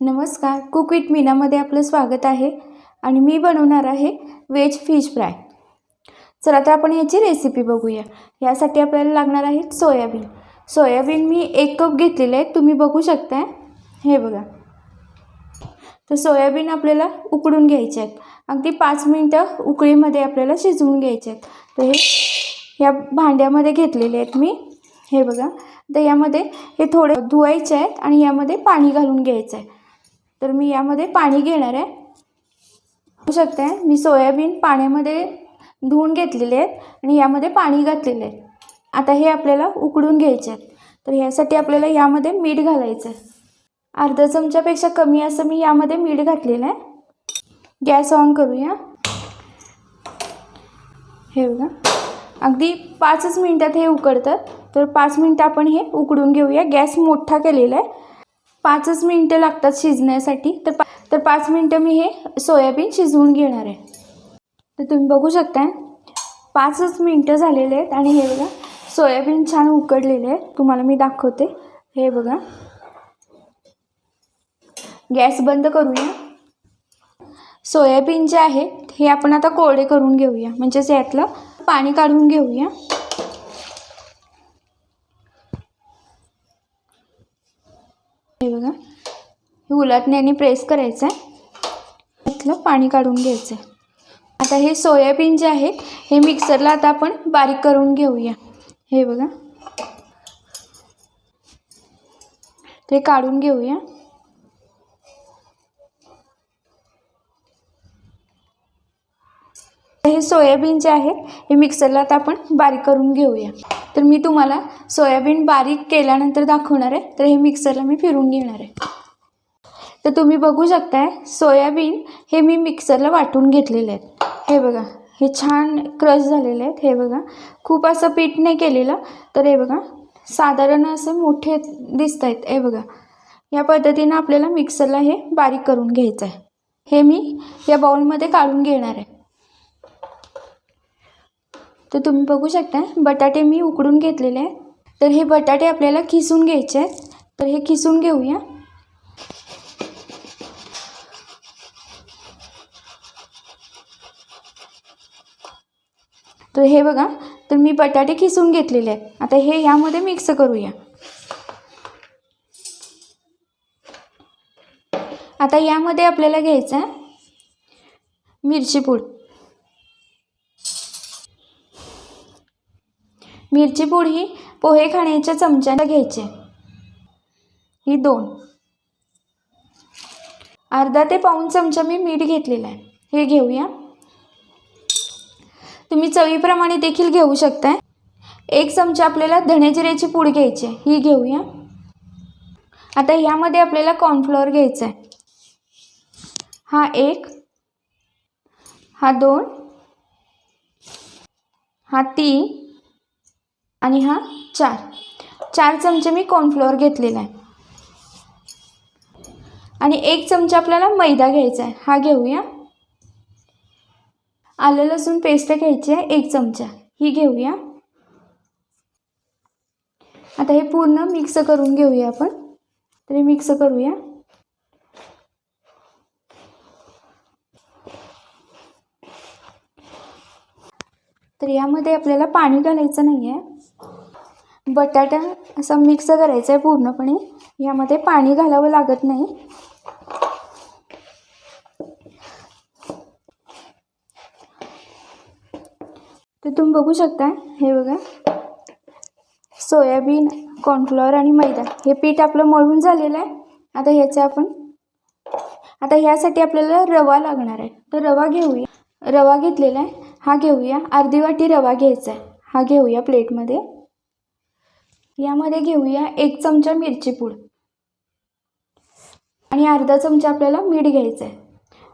नमस्कार cook with मीनामध्ये आपलं स्वागत आहे आणि मी बनवणार आहे व्हेज फिश फ्राय. चला तर आपण ह्याची रेसिपी बघूया. यासाठी आपल्याला लागणार आहे सोयाबीन. सोयाबीन मी एक कप घेतलेले आहे तुम्ही बघू शकताय. हे बघा. तर सोयाबीन आपल्याला उकडून घ्यायचे आहेत. अगदी पाच मिनटं उकळीमध्ये आपल्याला शिजवून घ्यायचे आहेत. तर हे या भांड्यामध्ये घेतलेले आहेत मी. हे बघा. तर यामध्ये हे थोडे धुवायचे आहेत आणि यामध्ये पाणी घालून घ्यायचं आहे. तर मी यामध्ये पाणी घेणार आहे. होऊ शकते. मी सोयाबीन पाण्यामध्ये धुवून घेतलेले आहेत आणि यामध्ये पाणी घातलेले आहे. आता हे आपल्याला उकडून घ्यायचे आहेत. तर ह्यासाठी आपल्याला यामध्ये मीठ घालायचं आहे. अर्धा चमच्यापेक्षा कमी असं मी यामध्ये मीठ घातलेलं आहे. गॅस ऑन करूया. हे बघा. अगदी पाचच मिनटात हे उकडतं तर पाच मिनटं आपण हे उकडून घेऊया. गॅस मोठा केलेला आहे. पाचच मिनटं लागतात शिजण्यासाठी. तर पा तर पाच मिनटं मी हे सोयाबीन शिजवून घेणार आहे. तर तुम्ही बघू शकता पाचच मिनटं झालेले आहेत आणि हे बघा सोयाबीन छान उकडलेले आहे तुम्हाला मी दाखवते. हे बघा. गॅस बंद करूया. सोयाबीन जे आहे हे आपण आता कोरडे करून घेऊया. म्हणजेच यातलं पाणी काढून घेऊया. हे बघा. हे उलटण्याने प्रेस करायचं आहे यातलं पाणी काढून घ्यायचं आहे आता हे सोयाबीन जे आहे हे मिक्सरला आता आपण बारीक करून घेऊया. हे बघा. ते काढून घेऊया. हे सोयाबीन जे आहे हे मिक्सरला आता आपण बारीक करून घेऊया. तर मी तुम्हाला सोयाबीन बारीक केल्यानंतर दाखवणार आहे. तर हे मिक्सरला मी फिरून घेणार आहे. तर तुम्ही बघू शकताय सोयाबीन हे मी मिक्सरला वाटून घेतलेले आहेत. हे बघा हे छान क्रश झालेले आहेत. हे बघा खूप असं पीठ नाही केलेलं. तर हे बघा साधारण असं मोठे दिसत आहेत हे बघा या पद्धतीनं आपल्याला मिक्सरला हे बारीक करून घ्यायचं आहे हे मी या बाउलमध्ये काढून घेणार आहे. तर तुम्ही बघू शकता बटाटे मी उकडून घेतलेले आहेत. तर हे बटाटे आपल्याला खिसून घ्यायचे आहेत. तर हे खिसून घेऊया. तर हे बघा तर मी बटाटे खिसून घेतलेले आहेत. आता हे यामध्ये मिक्स करूया. आता यामध्ये आपल्याला घ्यायचं आहे मिरची पूड. मिरची पूड ही पोहे खाण्याच्या चमच्याला घ्यायची. ही दोन. अर्धा ते पाऊण चमचा मी मीठ घेतलेलं आहे. हे घेऊया. तुम्ही चवीप्रमाणे देखील घेऊ शकताय. एक चमचा आपल्याला धण्याजिऱ्याची पूड घ्यायची आहे. ही घेऊया. आता ह्यामध्ये आपल्याला कॉर्नफ्लॉवर घ्यायचा आहे. हा एक. हा दोन. हा तीन. आणि हा चार. चार चमचे मी कॉर्नफ्लोअर घेतलेला आहे. आणि एक चमचा आपल्याला मैदा घ्यायचा आहे. हा घेऊया. आलं लसूण पेस्ट घ्यायची आहे एक चमचा. ही घेऊया. आता हे पूर्ण मिक्स करून घेऊया आपण. तरी मिक्स करूया. तर यामध्ये आपल्याला पाणी घालायचं नाही आहे बटाटा असा मिक्स करायचा आहे पूर्णपणे. यामध्ये पाणी घालावं लागत नाही. तर तुम्ही बघू शकता हे बघा. सोयाबीन कॉर्नफ्लॉवर आणि मैदा. हे पीठ आपलं मळून झालेलं आहे. आता ह्याचं आपण आता ह्यासाठी आपल्याला रवा लागणार आहे. तर रवा घेऊया. रवा घेतलेला आहे. हा घेऊया. अर्धी वाटी रवा घ्यायचा आहे. हा घेऊया प्लेटमध्ये यामध्ये घेऊया एक चमचा मिरची पूड. आणि अर्धा चमचा आपल्याला मीठ घ्यायचं आहे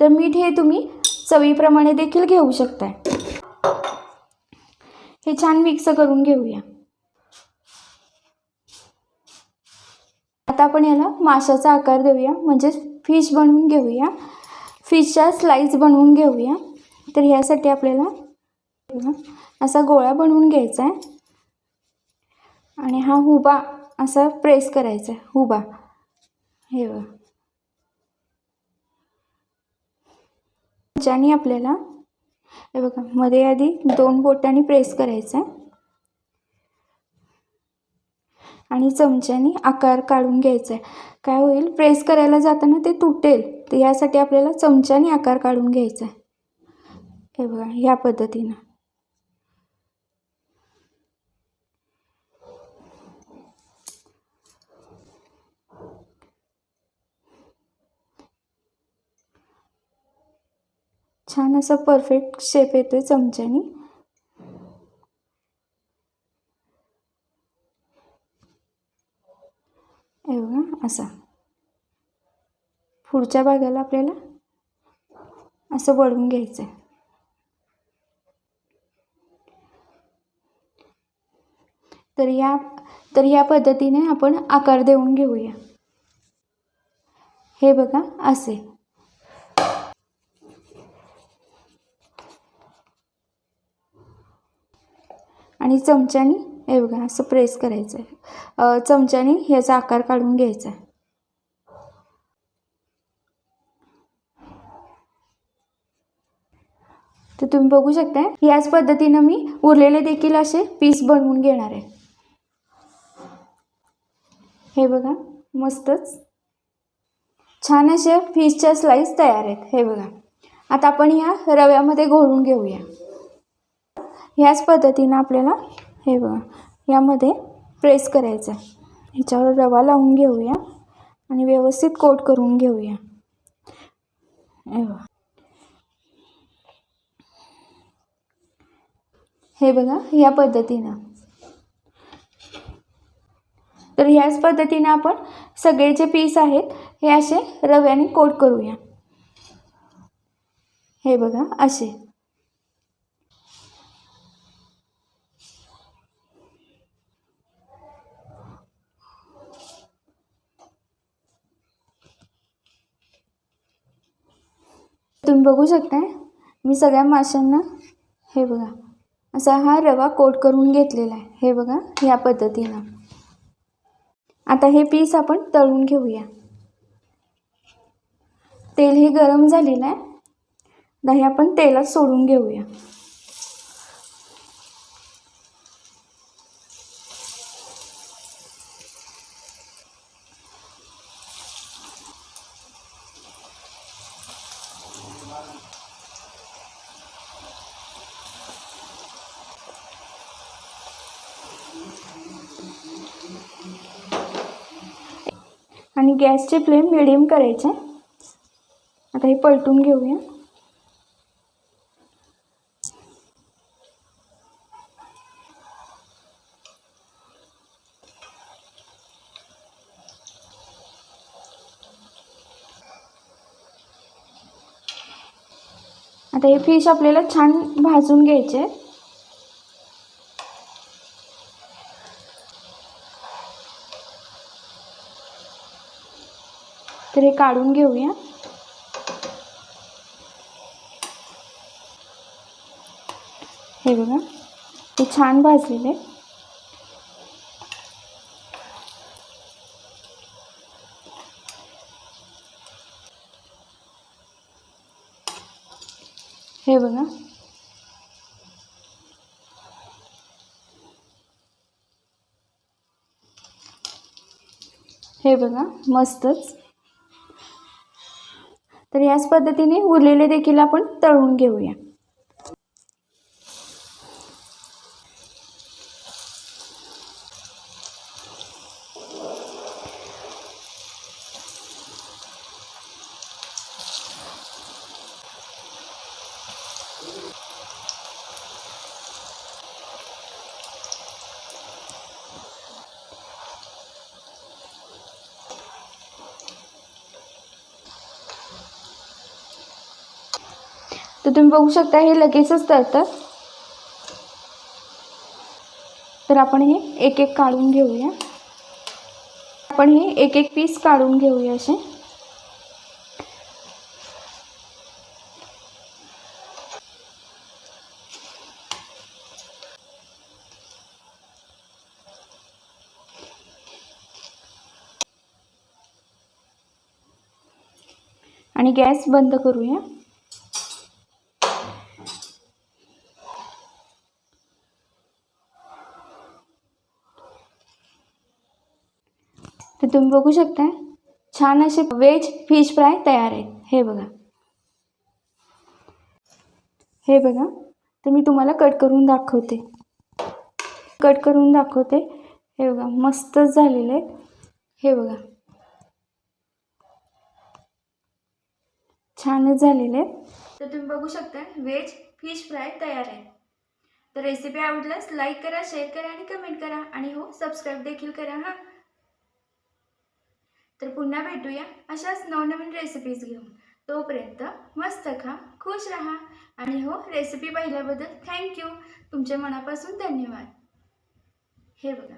तर मीठ हे तुम्ही चवीप्रमाणे देखील घेऊ शकताय. हे छान मिक्स करून घेऊया. आता आपण याला माशाचा आकार देऊया. म्हणजे फिश बनवून घेऊया. फिशच्या स्लाईस बनवून घेऊया. तर ह्यासाठी आपल्याला असा गोळा बनवून घ्यायचा आहे आणि हा हुबा असा प्रेस करायचा. आहे हुबा. हे बघाने आपल्याला हे बघा मध्ये आधी दोन बोटांनी प्रेस करायचा. आहे आणि चमच्याने आकार काढून घ्यायचा. आहे काय होईल? प्रेस करायला जाताना ते तुटेल. तर यासाठी आपल्याला चमच्याने आकार काढून घ्यायचा. आहे हे बघा ह्या पद्धतीनं. छान असा परफेक्ट शेप येतोय चमच्याने. हे बघा असा. पुढच्या भागाला आपल्याला असं वळून घ्यायचं आहे तर या तर या पद्धतीने आपण आकार देऊन घेऊया. हे बघा असे. आणि चमच्याने हे बघा असं प्रेस करायचं आहे चमच्याने ह्याचा आकार काढून घ्यायचा. आहे तर तुम्ही बघू शकता याच पद्धतीनं मी उरलेले देखील असे पीस बनवून घेणार आहे. हे बघा मस्तच. छान असे फिशच्या स्लाईस तयार आहेत हे बघा. आता आपण ह्या रव्यामध्ये घोळून घेऊया. ह्याच पद्धतीनं आपल्याला हे बघा यामध्ये प्रेस करायचं आहे. ह्याच्यावर रवा लावून घेऊया आणि व्यवस्थित कोट करून घेऊया. हे बघा. हे बघा या पद्धतीनं. तर ह्याच पद्धतीनं आपण सगळे जे पीस आहेत हे असे रव्याने कोट करूया. हे बघा असे. तुम्ही बघू शकताय मी सगळ्या माशांना हे बघा असा हा रवा कोट करून घेतलेला आहे. हे बघा ह्या पद्धतीनं. आता हे पीस आपण तळून घेऊया. तेल हे गरम झालेलं आहे. दही आपण तेलात सोडून घेऊया. आणि गॅसचे फ्लेम मिडियम करायचे. आता हे पलटून घेऊया. आता हे फिश आपल्याला छान भाजून घ्यायचे. तर हे काढून घेऊया. हे बघा हे छान भाजलेले. हे बघा. हे बघा मस्तच. तर याच पद्धतीने उरलेले देखील आपण तळून घेऊया. तर तुम्ही बघू शकता हे लगेचच तळतात. तर आपण हे एक एक काढून घेऊया. आपण हे एक एक पीस काढून घेऊया असे. आणि गॅस बंद करूया. तुम्ही बघू शकता. छान असे व्हेज फिश फ्राय तयार आहेत. हे बघा. हे बघा. तर मी तुम्हाला कट करून दाखवते. कट करून दाखवते. हे बघा मस्तच झालेलं आहे हे बघा. छानच झालेलं आहे तर तुम्ही बघू शकता व्हेज फिश फ्राय तयार आहे. तर रेसिपी आवडल्यास लाईक करा शेअर करा आणि कमेंट करा. आणि हो सबस्क्राईब देखील करा हां. तर पुन्हा भेटूया अशाच नवनवीन रेसिपीज घेऊन. तोपर्यंत मस्त खा खुश राहा. आणि हो रेसिपी पाहिल्याबद्दल थँक्यू तुमच्या मनापासून धन्यवाद. हे बघा.